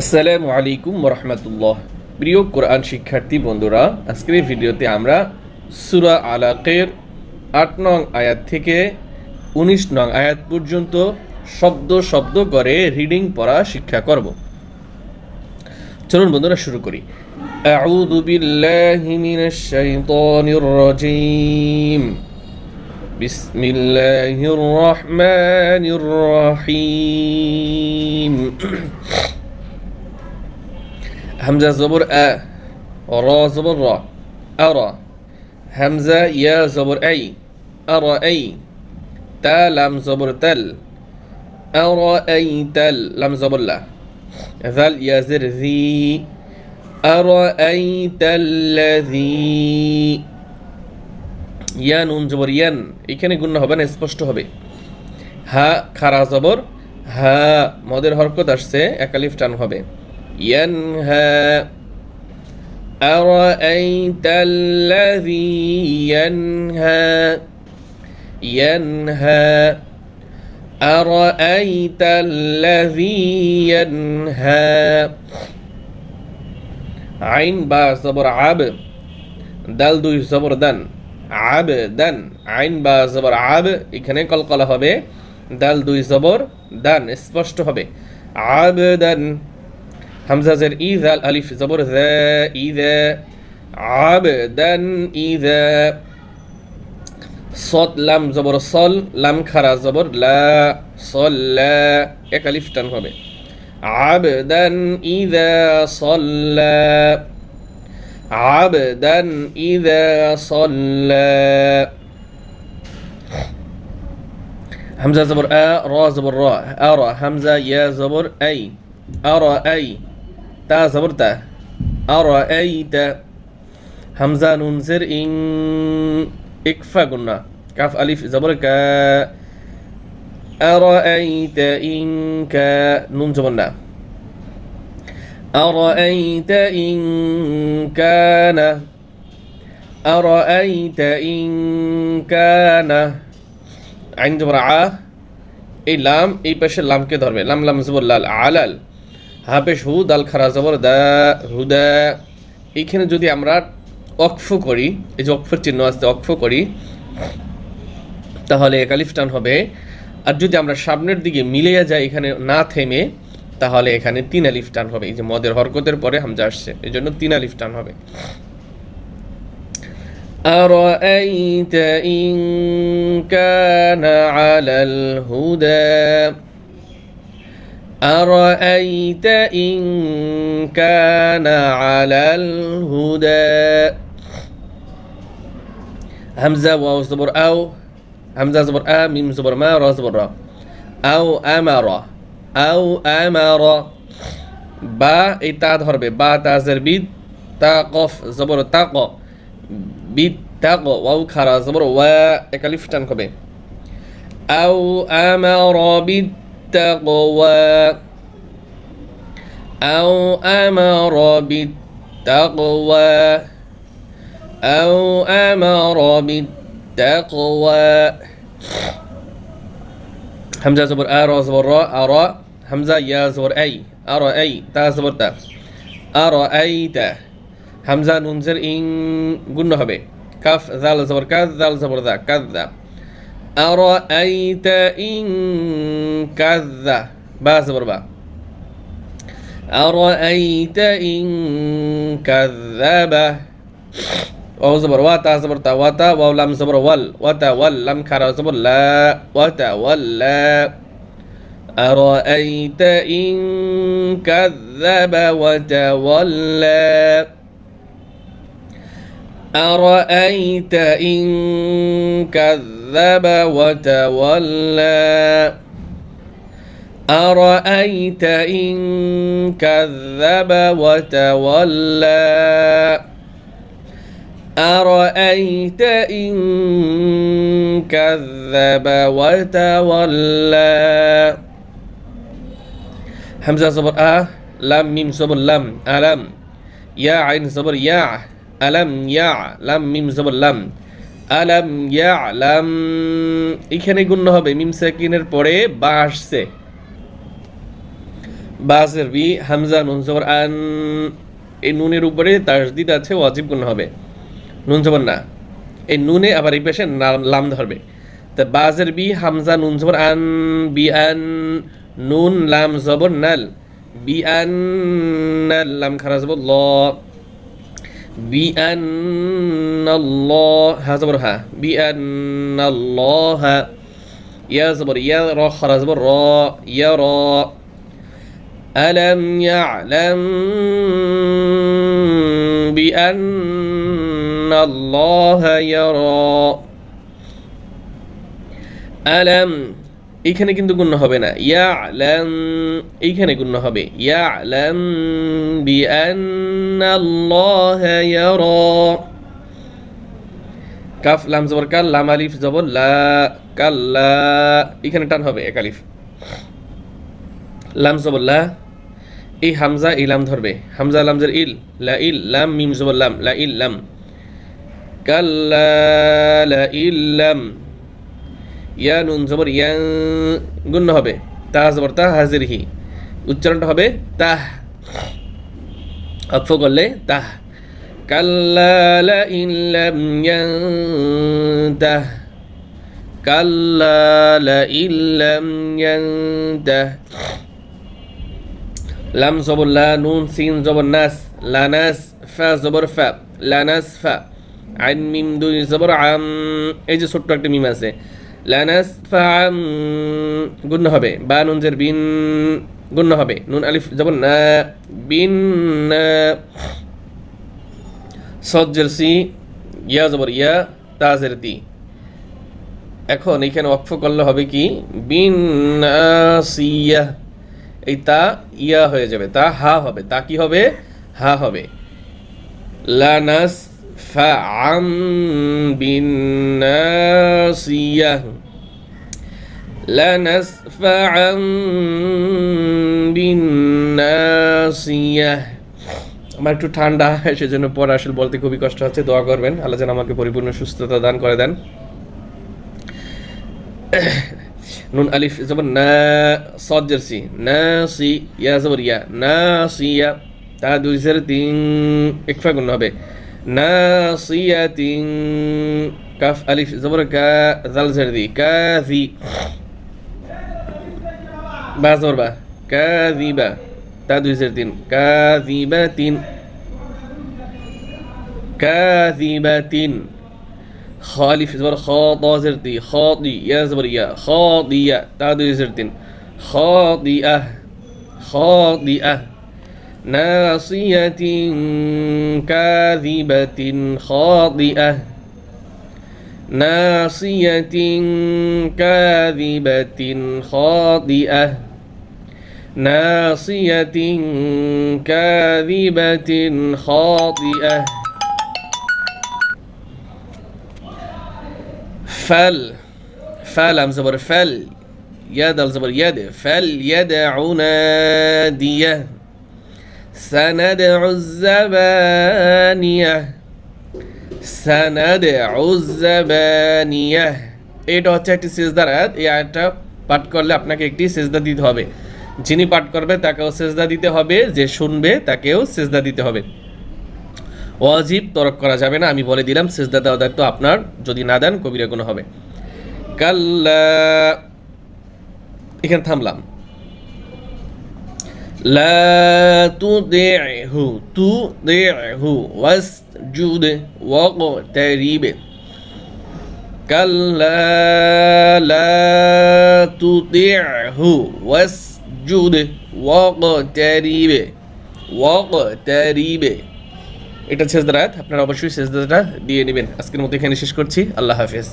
আসসালামু আলাইকুম রহমতুল্লাহ প্রিয় কোরআন শিক্ষার্থী বন্ধুরা আজকের এই ভিডিওতে আমরা সুরা আলাকের আট নং আয়াত থেকে উনিশ নং আয়াত পর্যন্ত শব্দ শব্দ করে রিডিং পড়া শিক্ষা করব চলুন বন্ধুরা শুরু করি أعوذ بالله من الشيطان الرجيم بسم الله الرحمن الرحيم همزة زبر أ را زبر را أرى همزة يا زبر أي أرى أي تا لم زبر تل أرأيت لم زبر لا ذل يا زر ذي أرأيت الذي ইয়া নুন জবর ইয়ান এখানে গুণ হবে না স্পষ্ট হবে হা খারা জবর হা মদের হরকত আসছে একালিফ টান হবে ইয়ান হা أرأيت الذي ينهى ينهى أرأيت الذي ينهى عين با زبر عب দাল দুই জবর দান আব দান আইন বা জবর আব এখানে কলকলা হবে দাল দুই জবর দান স্পষ্ট হবে আব দান হামজাজের ই দাল আলিফ জবর জা ই দা আব দান ই দা সদ লাম জবর সল লাম খারা জবর লা সল লা এক আলিফ টান হবে আবদান ইদা সল্লা عبدا إذا صلى همزة زبر آ را زبر را أرى همزة يا زبر أي أرى أي تا زبر تا أرأيت همزة نون زر إن إكفا قلنا كاف ألف زبر كا أرأيت إن كا نون زبرنا أرأيت إن كان أرأيت إن كان عند رعاه এই লাম এই পাশে লামকে ধরবে লাম লাম জবর লাল আলাল হাফেশ হু দাল খারা জবর দা হুদা এইখানে যদি আমরা অক্ফ করি এই যে অক্ফের চিহ্ন আসতে অক্ফ করি তাহলে একালিফ টান হবে আর যদি আমরা সামনের দিকে মিলিয়ে যাই এখানে না থেমে তাহলে এখানে তিন আলিফ টান হবে এই যে মদের হরকতের পরে হামজা আসছে এই জন্য তিন আলিফ টান হবে أرأيت إن كان على الهدى أرأيت إن كان على الهدى همزة واو زبر أو همزة زبر آ ميم زبر ما را زبر را أو أمر আও আমার বা এই তা ধরবে বা তাজের বিদ তা কফ জবর তা ক বিদ তা ক ওয়াও খারা জবর ওয়া একালিফ টান হবে আও আমার বিদ بالتقوى أو أمر بالتقوى أو أمر بالتقوى. همزة زبر أ را زبر را أرى همزة يا زبر أي أرى أي. تا زبر تا. أرى أي تا. همزة ننزر إن قلنا هبه. كاف ذال زبر كاذ ذال زبر ذا كذا. أرأيت إن كذا با زبر با أرأيت إن كذب؟ واو زبر واتا زبر تا واتا. واو لام زبر ول واتا ول لام خرا زبر لا. واتا ولا أرأيت إن كذب؟ وتولى أرأيت إن كذب وتولى؟ أرأيت إن كذب وتولى؟ أرأيت إن كذب وتولى؟ همزة زبر آ لام ميم زبر لم ألم يا عين زبر يا আলাম ইয়া লাম মিম জবল্লাম আলাম ইয়া লাম এখানে গুণ্য হবে, মিম সাকিনের পরে বা আসছে। বা বি, হামজা, নুন জবর আন। এই নুনের উপরে তাসদিদ আছে, ওয়াজিব গুণ হবে। নুন জবর না। এই নুনে আবার এই পেশে লাম ধরবে। তা বাজের বি, হামজা, নুন জবর আন, বি আন, নুন, লাম জবর নাল। বি আন, নাল, লাম খারাজ ল। بأن الله هذا برها بأن الله يا زبر يا را خرا زبر را يرى. ألم يعلم بأن الله يرى؟ ألم এইখানে কিন্তু গুণ হবে না। ইয়া ইয়ালাম, এইখানে গুণ হবে। ইয়ালাম বিআন্নাল্লাহা ইয়ারা। কাফ, লাম জবর কাল, লাম আলিফ জবর লা কাল্লা এখানে টান হবে এক আলিফ। লাম জবর লা, এই হামজা ইলাম ধরবে। হামজা লামজের ইল, লা ইল, লাম, মিম জবর লাম, লা ইল, লাম। কাল্লা লা ইল্লাম ইয়া নুন জবর ইয়াং গুণ হবে। তা জবর তা হাজির হি। উচ্চারণটা হবে তাহ। অক্ষ করলে তাহ। কাল্লা ইল্লাম ইয়ান্তাহ। কাল্লা ইল্লাম ইয়ান্তাহ। লাম জবর লা, নুন, সিন জবর নাস লানাস ফা জবর ফা লানাস ফা। আইন মিম দুই জবর আম। এই যে ছোট্ট একটা মিম আছে। লানাস ফা গুণ হবে। বা নুন জের বিন, গুণ হবে। নুন, আলিফ জবর না বিন সজ্জের সি, ইয়া, জবর, ইয়া তাজের দি। এখন এখানে অক্ষ করলে হবে কি? বিন সিয়া এই তা, ইয়া হয়ে যাবে। তা, হা হবে। তা কি হবে? হা হবে। লানাস ফাআম বিন নাসিয়াহ আমার একটু ঠান্ডা, সেজন্য পরে আসলে বলতে খুবই কষ্ট হচ্ছে, দোয়া করবেন। আল্লাহ যেন আমাকে পরিপূর্ণ সুস্থতা দান করে দেন। নুন, আলিফ, জবর, না, সদ, জার্সি না সি ইয়া জবর, ইয়া না সিয়া তা দুই তিন এক গুণ হবে। ناصية كاف ألف زبر كا ذل زردي كاذي. با زبر با. كاذبة. تادو زردين. كاذبة. كاذبة. خالف زبر خاطا زردي. خاطي. يا زبر يا خاطية. تادو زردين. خاطئة خاطئة ناصية كاذبة خاطئة. ناصية كاذبة خاطئة. ناصية كاذبة خاطئة. فل فلم زبر فل يد الزبر يد فليدع ناديه. سندع الزبانية سندع الزبانية এটা হচ্ছে একটি সেজদার আয়াত এই আয়াতটা পাঠ করলে আপনাকে একটি সেজদা দিতে হবে যিনি পাঠ করবে তাকেও সেজদা দিতে হবে যে শুনবে তাকেও সেজদা দিতে হবে ওয়াজিব তরক করা যাবে না আমি বলে দিলাম সেজদা দেওয়া দায়িত্ব আপনার যদি না দেন কবিরা গুণ হবে কাল্লা এখানে থামলাম لا تطعه تطعه واسجد واقترب كلا لا تطعه واسجد واقترب واقترب এটা শেষ দাঁড়াত আপনারা অবশ্যই শেষ দাঁড়াটা দিয়ে নেবেন আজকের মতো এখানে শেষ করছি আল্লাহ হাফেজ